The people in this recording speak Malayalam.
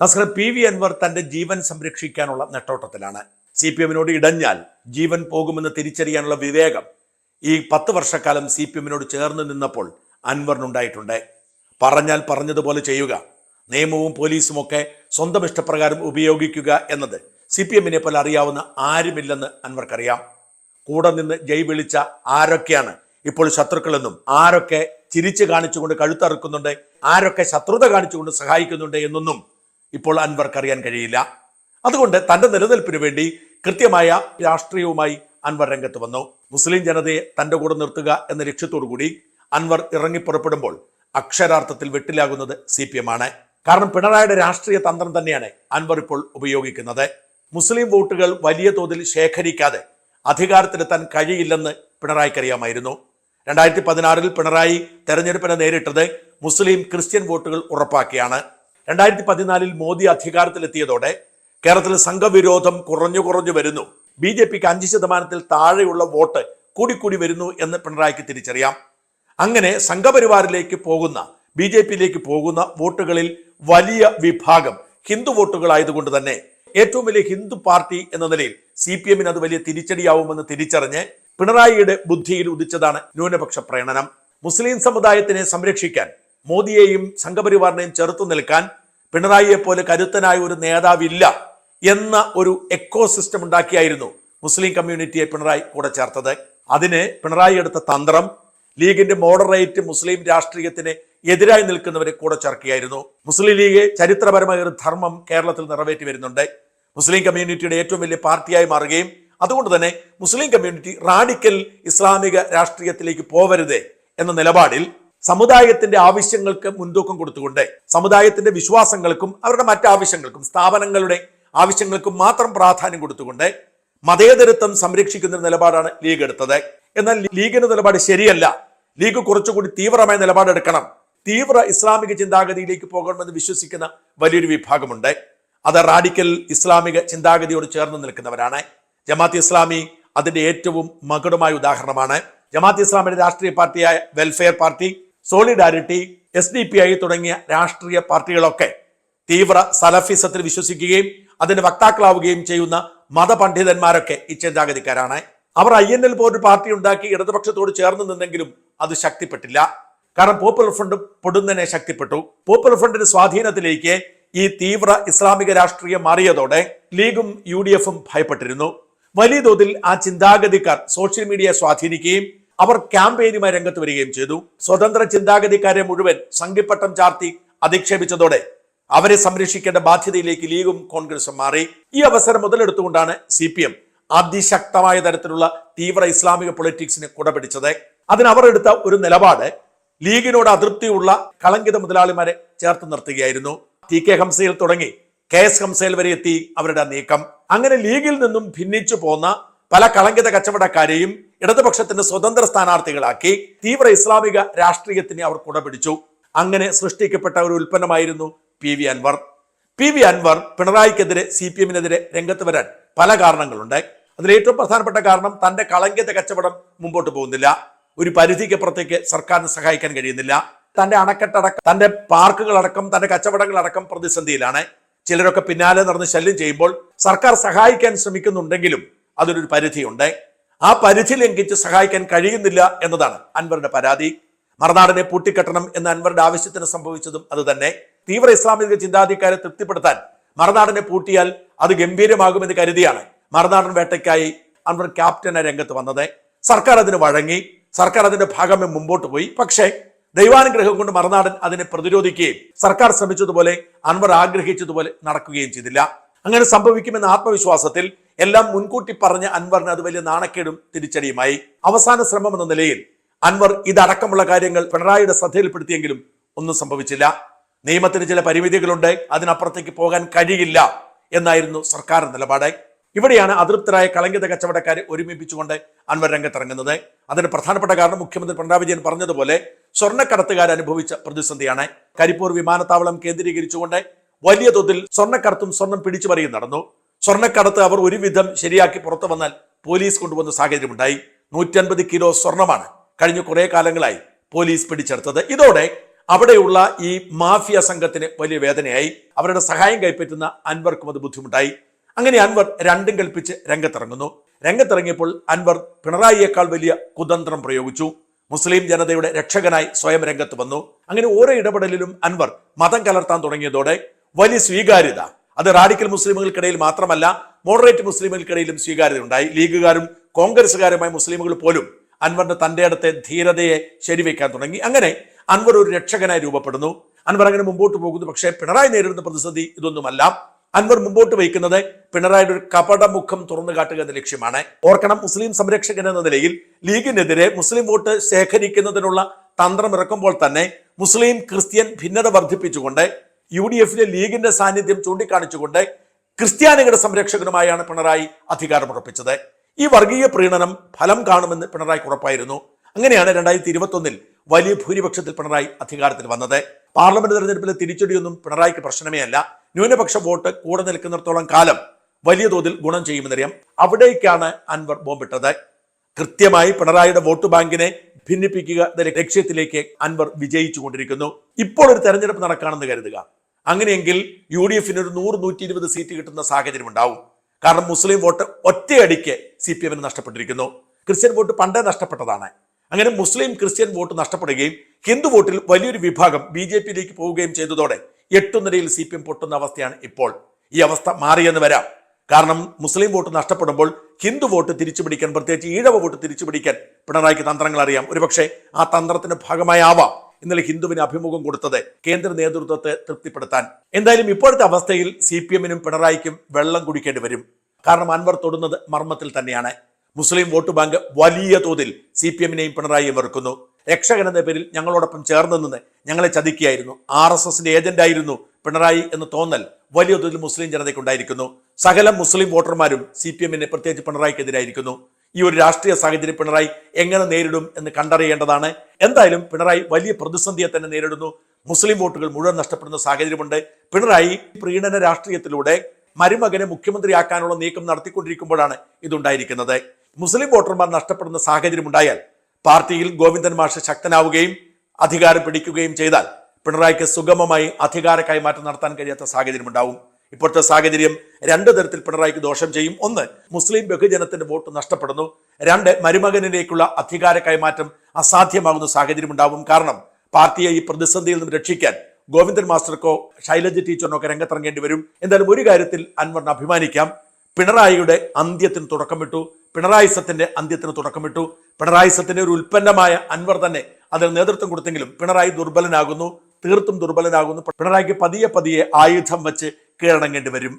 നസ്കർ പി വി അൻവർ തന്റെ ജീവൻ സംരക്ഷിക്കാനുള്ള നെട്ടോട്ടത്തിലാണ്. സി പി എമ്മിനോട് ഇടഞ്ഞാൽ ജീവൻ പോകുമെന്ന് തിരിച്ചറിയാനുള്ള വിവേകം ഈ പത്ത് വർഷക്കാലം സി പി എമ്മിനോട് ചേർന്ന് നിന്നപ്പോൾ അൻവറിനുണ്ടായിട്ടുണ്ട്. പറഞ്ഞാൽ പറഞ്ഞതുപോലെ ചെയ്യുക. നിയമവും പോലീസും ഒക്കെ സ്വന്തം ഇഷ്ടപ്രകാരം ഉപയോഗിക്കുക എന്നത് സി പി എമ്മിനെ പോലെ അറിയാവുന്ന ആരുമില്ലെന്ന് അൻവർക്കറിയാം. കൂടെ നിന്ന് ജയ് വിളിച്ച ആരൊക്കെയാണ് ഇപ്പോൾ ശത്രുക്കളെന്നും ആരൊക്കെ ചിരിച്ചു കാണിച്ചുകൊണ്ട് കഴുത്തറുക്കുന്നുണ്ട് ആരൊക്കെ ശത്രുത കാണിച്ചുകൊണ്ട് സഹായിക്കുന്നുണ്ട് എന്നൊന്നും ഇപ്പോൾ അൻവർക്ക് അറിയാൻ കഴിയില്ല. അതുകൊണ്ട് തന്റെ നിലനിൽപ്പിന് വേണ്ടി കൃത്യമായ രാഷ്ട്രീയവുമായി അൻവർ രംഗത്ത് വന്നു. മുസ്ലിം ജനതയെ തന്റെ കൂടെ നിർത്തുക എന്ന ലക്ഷ്യത്തോടു കൂടി അൻവർ ഇറങ്ങിപ്പുറപ്പെടുമ്പോൾ അക്ഷരാർത്ഥത്തിൽ വെട്ടിലാകുന്നത് സി പി എം ആണ് കാരണം പിണറായിയുടെ രാഷ്ട്രീയ തന്ത്രം തന്നെയാണ് അൻവർ ഇപ്പോൾ ഉപയോഗിക്കുന്നത്. മുസ്ലിം വോട്ടുകൾ വലിയ തോതിൽ ശേഖരിക്കാതെ അധികാരത്തിലെത്താൻ കഴിയില്ലെന്ന് പിണറായിക്ക് അറിയാമായിരുന്നു രണ്ടായിരത്തി പതിനാറിൽ പിണറായി തെരഞ്ഞെടുപ്പിനെ നേരിട്ടത് മുസ്ലിം ക്രിസ്ത്യൻ വോട്ടുകൾ ഉറപ്പാക്കിയാണ്. രണ്ടായിരത്തി പതിനാലിൽ മോദി അധികാരത്തിലെത്തിയതോടെ കേരളത്തിൽ സംഘവിരോധം കുറഞ്ഞു കുറഞ്ഞു വരുന്നു. ബി ജെ പിക്ക് അഞ്ച് ശതമാനത്തിൽ താഴെയുള്ള വോട്ട് കൂടിക്കൂടി വരുന്നു എന്ന് പിണറായിക്ക് തിരിച്ചറിയാം. അങ്ങനെ സംഘപരിവാറിലേക്ക് പോകുന്ന ബി ജെ പിയിലേക്ക് പോകുന്ന വോട്ടുകളിൽ വലിയ വിഭാഗം ഹിന്ദു വോട്ടുകളായതുകൊണ്ട് തന്നെ ഏറ്റവും വലിയ ഹിന്ദു പാർട്ടി എന്ന നിലയിൽ സി പി എമ്മിന് അത് വലിയ തിരിച്ചടിയാവുമെന്ന് തിരിച്ചറിഞ്ഞ് പിണറായിയുടെ ബുദ്ധിയിൽ ഉദിച്ചതാണ് ന്യൂനപക്ഷ പ്രേരണം മുസ്ലിം സമുദായത്തിനെ സംരക്ഷിക്കാൻ മോദിയെയും സംഘപരിവാറിനെയും ചെറുത്തു നിൽക്കാൻ പിണറായിയെ പോലെ കരുത്തനായ ഒരു നേതാവില്ല എന്ന ഒരു എക്കോ സിസ്റ്റം ഉണ്ടാക്കിയായിരുന്നു മുസ്ലിം കമ്മ്യൂണിറ്റിയെ പിണറായി കൂടെ ചേർത്തത്. അതിന് പിണറായി എടുത്ത തന്ത്രം ലീഗിന്റെ മോഡറേറ്റ് മുസ്ലിം രാഷ്ട്രീയത്തിന് എതിരായി നിൽക്കുന്നവരെ കൂടെ ചേർക്കുകയായിരുന്നു. മുസ്ലിം ലീഗ് ചരിത്രപരമായ ഒരു ധർമ്മം കേരളത്തിൽ നിറവേറ്റി വരുന്നുണ്ട്. മുസ്ലിം കമ്മ്യൂണിറ്റിയുടെ ഏറ്റവും വലിയ പാർട്ടിയായി മാറുകയും അതുകൊണ്ട് തന്നെ മുസ്ലിം കമ്മ്യൂണിറ്റി റാഡിക്കൽ ഇസ്ലാമിക രാഷ്ട്രീയത്തിലേക്ക് പോവരുത് എന്ന നിലപാടിൽ സമുദായത്തിന്റെ ആവശ്യങ്ങൾക്ക് മുൻതൂക്കം കൊടുത്തുകൊണ്ട് സമുദായത്തിന്റെ വിശ്വാസങ്ങൾക്കും അവരുടെ മറ്റാവശ്യങ്ങൾക്കും സ്ഥാപനങ്ങളുടെ ആവശ്യങ്ങൾക്കും മാത്രം പ്രാധാന്യം കൊടുത്തുകൊണ്ട് മതേതരത്വം സംരക്ഷിക്കുന്ന നിലപാടാണ് ലീഗ് എടുത്തത്. എന്നാൽ ലീഗിന്റെ നിലപാട് ശരിയല്ല. ലീഗ് കുറച്ചുകൂടി തീവ്രമായ നിലപാടെടുക്കണം. തീവ്ര ഇസ്ലാമിക ചിന്താഗതിയിലേക്ക് പോകണമെന്ന് വിശ്വസിക്കുന്ന വലിയൊരു വിഭാഗമുണ്ട്. അത് റാഡിക്കൽ ഇസ്ലാമിക ചിന്താഗതിയോട് ചേർന്ന് നിൽക്കുന്നവരാണ്. ജമാഅത്ത് ഇസ്ലാമി അതിന്റെ ഏറ്റവും മകുടമായ ഉദാഹരണമാണ്. ജമാഅത്ത് ഇസ്ലാമിന്റെ രാഷ്ട്രീയ പാർട്ടിയായ welfare party solidarity S D P I തുടങ്ങിയ രാഷ്ട്രീയ പാർട്ടികളൊക്കെ തീവ്ര സലഫിസത്തിൽ വിശ്വസിക്കുകയും അതിന്റെ വക്താക്കളാവുകയും ചെയ്യുന്ന മതപണ്ഡിതന്മാരൊക്കെ ഈ ചിന്താഗതിക്കാരാണ് അവർ ഐ എൻ എൽ പോലൊരു പാർട്ടി ഉണ്ടാക്കി ഇടതുപക്ഷത്തോട് ചേർന്ന് നിന്നെങ്കിലും അത് ശക്തിപ്പെട്ടില്ല. കാരണം പോപ്പുലർ ഫ്രണ്ട് പൊടുന്നനെ ശക്തിപ്പെട്ടു. പോപ്പുലർ ഫ്രണ്ടിന്റെ സ്വാധീനത്തിലേക്ക് ഈ തീവ്ര ഇസ്ലാമിക രാഷ്ട്രീയം മാറിയതോടെ ലീഗും യു ഡി എഫും ഭയപ്പെട്ടിരുന്നു. വലിയ തോതിൽ ആ ചിന്താഗതിക്കാർ സോഷ്യൽ മീഡിയ സ്വാധീനിക്കുകയും അവർ ക്യാമ്പയിനുമായി രംഗത്ത് വരികയും ചെയ്തു. സ്വതന്ത്ര ചിന്താഗതിക്കാരെ മുഴുവൻ സംഘിപ്പട്ടം ചാർത്തി അധിക്ഷേപിച്ചതോടെ അവരെ സംരക്ഷിക്കേണ്ട ബാധ്യതയിലേക്ക് ലീഗും കോൺഗ്രസും മാറി. ഈ അവസരം മുതലെടുത്തുകൊണ്ടാണ് സി പി എം അതിശക്തമായ തരത്തിലുള്ള തീവ്ര ഇസ്ലാമിക പൊളിറ്റിക്സിന് കുടപിടിച്ചത്. അതിന് അവർ എടുത്ത ഒരു നിലപാട് ലീഗിനോട് അതൃപ്തിയുള്ള കളങ്കിത മുതലാളിമാരെ ചേർത്ത് നിർത്തുകയായിരുന്നു. ടി കെ ഹംസയിൽ തുടങ്ങി കെ എസ് ഹംസയിൽ വരെ എത്തി അവരുടെ നീക്കം. അങ്ങനെ ലീഗിൽ നിന്നും ഭിന്നിച്ചു പോന്ന പല കളങ്കിത കച്ചവടക്കാരെയും ഇടതുപക്ഷത്തിന്റെ സ്വതന്ത്ര സ്ഥാനാർത്ഥികളാക്കി തീവ്ര ഇസ്ലാമിക രാഷ്ട്രീയത്തിനെ അവർ കുടപിടിച്ചു. അങ്ങനെ സൃഷ്ടിക്കപ്പെട്ട ഒരു ഉൽപ്പന്നമായിരുന്നു P V Anvar. P V Anvar പിണറായിക്കെതിരെ C P എമ്മിനെതിരെ രംഗത്ത് വരാൻ പല കാരണങ്ങളുണ്ട്. അതിൽ ഏറ്റവും പ്രധാനപ്പെട്ട കാരണം തന്റെ കളങ്കിത കച്ചവടം മുമ്പോട്ട് പോകുന്നില്ല. ഒരു പരിധിക്കപ്പുറത്തേക്ക് സർക്കാരിന് സഹായിക്കാൻ കഴിയുന്നില്ല. തന്റെ അണക്കെട്ടടക്കം തന്റെ പാർക്കുകളടക്കം തന്റെ കച്ചവടങ്ങളടക്കം പ്രതിസന്ധിയിലാണ്. ചിലരൊക്കെ പിന്നാലെ നടന്ന് ശല്യം ചെയ്യുമ്പോൾ സർക്കാർ സഹായിക്കാൻ ശ്രമിക്കുന്നുണ്ടെങ്കിലും അതിനൊരു പരിധിയുണ്ട്. ആ പരിധി ലംഘിച്ച് സഹായിക്കാൻ കഴിയുന്നില്ല എന്നതാണ് അൻവറിന്റെ പരാതി. മറുനാടിനെ പൂട്ടിക്കെട്ടണം എന്ന അൻവറുടെ ആവശ്യത്തിന് സംഭവിച്ചതും അതുതന്നെ. തീവ്ര ഇസ്ലാമിക ചിന്താധിക്കാരെ തൃപ്തിപ്പെടുത്താൻ മറുനാടിനെ പൂട്ടിയാൽ അത് ഗംഭീരമാകുമെന്ന് കരുതിയാണ് മറുനാടൻ വേട്ടയ്ക്കായി അൻവർ ക്യാപ്റ്റനെ രംഗത്ത് വന്നത്. സർക്കാർ അതിന് വഴങ്ങി. സർക്കാർ അതിന്റെ ഭാഗമേ മുമ്പോട്ട് പോയി. പക്ഷേ ദൈവാനുഗ്രഹം കൊണ്ട് മറുനാടൻ അതിനെ പ്രതിരോധിക്കുകയും സർക്കാർ ശ്രമിച്ചതുപോലെ അൻവർ ആഗ്രഹിച്ചതുപോലെ നടക്കുകയും ചെയ്തില്ല. അങ്ങനെ സംഭവിക്കുമെന്ന ആത്മവിശ്വാസത്തിൽ എല്ലാം മുൻകൂട്ടി പറഞ്ഞ അൻവറിന് അത് വലിയ നാണക്കേടും തിരിച്ചടിയുമായി. അവസാന ശ്രമം എന്ന നിലയിൽ അൻവർ ഇതടക്കമുള്ള കാര്യങ്ങൾ പിണറായിയുടെ ശ്രദ്ധയിൽപ്പെടുത്തിയെങ്കിലും ഒന്നും സംഭവിച്ചില്ല. നിയമത്തിന് ചില പരിമിതികളുണ്ട് അതിനപ്പുറത്തേക്ക് പോകാൻ കഴിയില്ല എന്നായിരുന്നു സർക്കാർ നിലപാട്. ഇവിടെയാണ് അതൃപ്തരായ കളങ്കിത കച്ചവടക്കാരെ ഒരുമിപ്പിച്ചുകൊണ്ട് അൻവർ രംഗത്തിറങ്ങുന്നത്. അതിന് പ്രധാനപ്പെട്ട കാരണം മുഖ്യമന്ത്രി പിണറായി വിജയൻ പറഞ്ഞതുപോലെ സ്വർണക്കടത്തുകാർ അനുഭവിച്ച പ്രതിസന്ധിയാണ്. കരിപ്പൂർ വിമാനത്താവളം കേന്ദ്രീകരിച്ചുകൊണ്ട് വലിയ തോതിൽ സ്വർണക്കടത്തും സ്വർണം പിടിച്ചു പറിയും നടന്നു. സ്വർണക്കടത്ത് അവർ ഒരുവിധം ശരിയാക്കി പുറത്തു വന്നാൽ പോലീസ് കൊണ്ടുവന്ന സാഹചര്യമുണ്ടായി. നൂറ്റൻപത് കിലോ സ്വർണമാണ് കഴിഞ്ഞ കുറെ കാലങ്ങളായി പോലീസ് പിടിച്ചെടുത്തത്. ഇതോടെ അവിടെയുള്ള ഈ മാഫിയ സംഘത്തിന് വലിയ വേദനയായി. അവരുടെ സഹായം കൈപ്പറ്റുന്ന അൻവർക്കും അത് ബുദ്ധിമുട്ടായി. അങ്ങനെ അൻവർ രണ്ടും കൽപ്പിച്ച് രംഗത്തിറങ്ങുന്നു. രംഗത്തിറങ്ങിയപ്പോൾ അൻവർ പിണറായിയേക്കാൾ വലിയ കുതന്ത്രം പ്രയോഗിച്ചു. മുസ്ലിം ജനതയുടെ രക്ഷകനായി സ്വയം രംഗത്ത് വന്നു. അങ്ങനെ ഓരോ ഇടപെടലിലും അൻവർ മതം കലർത്താൻ തുടങ്ങിയതോടെ വലിയ സ്വീകാര്യത അത് റാഡിക്കൽ മുസ്ലിമുകൾക്കിടയിൽ മാത്രമല്ല മോഡറേറ്റ് മുസ്ലിമുകൾക്കിടയിലും സ്വീകാര്യത ഉണ്ടായി ലീഗുകാരും കോൺഗ്രസ്സുകാരുമായ മുസ്ലിമുകൾ പോലും അൻവറിന്റെ തന്റെ അടുത്തെ ധീരതയെ ശരിവെക്കാൻ തുടങ്ങി. അങ്ങനെ അൻവർ ഒരു രക്ഷകനായി രൂപപ്പെടുന്നു. അൻവർ അങ്ങനെ മുമ്പോട്ട് പോകുന്നു. പക്ഷേ പിണറായി നേരിടുന്ന പ്രതിസന്ധി ഇതൊന്നുമല്ല. അൻവർ മുമ്പോട്ട് വയ്ക്കുന്നത് പിണറായിയുടെ ഒരു കപടമുഖം തുറന്നു കാട്ടുക എന്ന ലക്ഷ്യമാണ്. ഓർക്കണം മുസ്ലിം സംരക്ഷകൻ എന്ന നിലയിൽ ലീഗിനെതിരെ മുസ്ലിം വോട്ട് ശേഖരിക്കുന്നതിനുള്ള തന്ത്രം ഇറക്കുമ്പോൾ തന്നെ മുസ്ലിം ക്രിസ്ത്യൻ ഭിന്നത വർദ്ധിപ്പിച്ചുകൊണ്ട് യു ഡി എഫിലെ ലീഗിന്റെ സാന്നിധ്യം ചൂണ്ടിക്കാണിച്ചുകൊണ്ട് ക്രിസ്ത്യാനികളുടെ സംരക്ഷകനുമായാണ് പിണറായി അധികാരമുറപ്പിച്ചത്. ഈ വർഗീയ പ്രീണനം ഫലം കാണുമെന്ന് പിണറായിക്ക് ഉറപ്പായിരുന്നു. അങ്ങനെയാണ് രണ്ടായിരത്തി ഇരുപത്തൊന്നിൽ വലിയ ഭൂരിപക്ഷത്തിൽ പിണറായി അധികാരത്തിൽ വന്നത്. പാർലമെന്റ് തെരഞ്ഞെടുപ്പിലെ തിരിച്ചടിയൊന്നും പിണറായിക്ക് പ്രശ്നമേ അല്ല. ന്യൂനപക്ഷ വോട്ട് കൂടെ നിൽക്കുന്നിടത്തോളം കാലം വലിയ തോതിൽ ഗുണം ചെയ്യുമെന്നറിയാം. അവിടേക്കാണ് അൻവർ ബോംബിട്ടത് കൃത്യമായി പിണറായിയുടെ വോട്ട് ബാങ്കിനെ ഭിന്നിപ്പിക്കുക എന്ന ലക്ഷ്യത്തിലേക്ക് അൻവർ വിജയിച്ചു കൊണ്ടിരിക്കുന്നു ഇപ്പോൾ ഒരു തെരഞ്ഞെടുപ്പ് നടക്കുകയാണെന്ന് കരുതുക. അങ്ങനെയെങ്കിൽ യു ഡി എഫിന് ഒരു നൂറ് നൂറ്റി ഇരുപത് സീറ്റ് കിട്ടുന്ന സാഹചര്യം ഉണ്ടാവും. കാരണം മുസ്ലിം വോട്ട് ഒറ്റയടിക്ക് സി പി എമ്മിന് നഷ്ടപ്പെട്ടിരിക്കുന്നു. ക്രിസ്ത്യൻ വോട്ട് പണ്ടേ നഷ്ടപ്പെട്ടതാണ്. അങ്ങനെ മുസ്ലിം ക്രിസ്ത്യൻ വോട്ട് നഷ്ടപ്പെടുകയും ഹിന്ദു വോട്ടിൽ വലിയൊരു വിഭാഗം ബി ജെ പിയിലേക്ക് പോവുകയും ചെയ്തതോടെ എട്ടുനിരയിൽ സി പി എം പൊട്ടുന്ന അവസ്ഥയാണ് ഇപ്പോൾ. ഈ അവസ്ഥ മാറിയെന്ന് വരാം. കാരണം മുസ്ലിം വോട്ട് നഷ്ടപ്പെടുമ്പോൾ ഹിന്ദു വോട്ട് തിരിച്ചു പിടിക്കാൻ പ്രത്യേകിച്ച് ഈഴവ വോട്ട് തിരിച്ചു പിടിക്കാൻ പിണറായിക്ക് തന്ത്രങ്ങൾ അറിയാം. ഒരുപക്ഷെ ആ തന്ത്രത്തിന്റെ ഭാഗമായാവാം. ഇന്നലെ ഹിന്ദുവിന് അഭിമുഖം കൊടുത്തത് കേന്ദ്ര നേതൃത്വത്തെ തൃപ്തിപ്പെടുത്താൻ. എന്തായാലും ഇപ്പോഴത്തെ അവസ്ഥയിൽ സി പി എമ്മിനും പിണറായിക്കും വെള്ളം കുടിക്കേണ്ടി വരും. കാരണം അൻവർ തൊടുന്നത് മർമ്മത്തിൽ തന്നെയാണ്. മുസ്ലിം വോട്ട് ബാങ്ക് വലിയ തോതിൽ സി പി എമ്മിനെയും പിണറായിയും വെറുക്കുന്നു. രക്ഷകൻ എന്ന പേരിൽ ഞങ്ങളോടൊപ്പം ചേർന്ന് നിന്ന് ഞങ്ങളെ ചതിക്കുകയായിരുന്നു. ആർ എസ് എസിന്റെ ഏജന്റായിരുന്നു പിണറായി എന്ന് തോന്നൽ വലിയ തോതിൽ മുസ്ലിം ജനതയ്ക്കുണ്ടായിരിക്കുന്നു സകല മുസ്ലിം വോട്ടർമാരും സി പി എമ്മിനെ പ്രത്യേകിച്ച് പിണറായിക്കെതിരായിരിക്കുന്നു. ഈ ഒരു രാഷ്ട്രീയ സാഹചര്യം പിണറായി എങ്ങനെ നേരിടും എന്ന് കണ്ടറിയേണ്ടതാണ്. എന്തായാലും പിണറായി വലിയ പ്രതിസന്ധിയെ തന്നെ നേരിടുന്നു. മുസ്ലിം വോട്ടുകൾ മുഴുവൻ നഷ്ടപ്പെടുന്ന സാഹചര്യമുണ്ട്. പിണറായി പ്രീണന രാഷ്ട്രീയത്തിലൂടെ മരുമകനെ മുഖ്യമന്ത്രിയാക്കാനുള്ള നീക്കം നടത്തിക്കൊണ്ടിരിക്കുമ്പോഴാണ് ഇതുണ്ടായിരിക്കുന്നത്. മുസ്ലിം വോട്ടർമാർ നഷ്ടപ്പെടുന്ന സാഹചര്യം ഉണ്ടായാൽ പാർട്ടിയിൽ ഗോവിന്ദൻ മാഷ് ശക്തനാവുകയും അധികാരം പിടിക്കുകയും ചെയ്താൽ പിണറായിക്ക് സുഗമമായി അധികാര കൈമാറ്റം നടത്താൻ കഴിയാത്ത സാഹചര്യം ഉണ്ടാവും ഇപ്പോഴത്തെ സാഹചര്യം രണ്ട് തരത്തിൽ പിണറായിക്ക് ദോഷം ചെയ്യും. ഒന്ന് മുസ്ലിം ബഹുജനത്തിന്റെ വോട്ട് നഷ്ടപ്പെടുന്നു. രണ്ട് മരുമകനിലേക്കുള്ള അധികാര കൈമാറ്റം അസാധ്യമാകുന്ന സാഹചര്യം ഉണ്ടാവും കാരണം പാർട്ടിയെ ഈ പ്രതിസന്ധിയിൽ നിന്ന് രക്ഷിക്കാൻ ഗോവിന്ദൻ മാസ്റ്റർക്കോ ശൈലജ ടീച്ചറിനോ ഒക്കെ രംഗത്തിറങ്ങേണ്ടി വരും. എന്തായാലും ഒരു കാര്യത്തിൽ അൻവറിന് അഭിമാനിക്കാം. പിണറായിയുടെ അന്ത്യത്തിന് തുടക്കമിട്ടു. പിണറായി സത്തിന്റെ അന്ത്യത്തിന് തുടക്കമിട്ടു. പിണറായി സത്തിന്റെ ഒരു ഉൽപ്പന്നമായ അൻവർ തന്നെ അതിന് നേതൃത്വം കൊടുത്തെങ്കിലും പിണറായി ദുർബലനാകുന്നു. തീർത്തും ദുർബലനാകുന്നു. പിണറായിക്ക് പതിയെ പതിയെ ആയുധം വെച്ച് കീഴടങ്ങേണ്ടി വരും.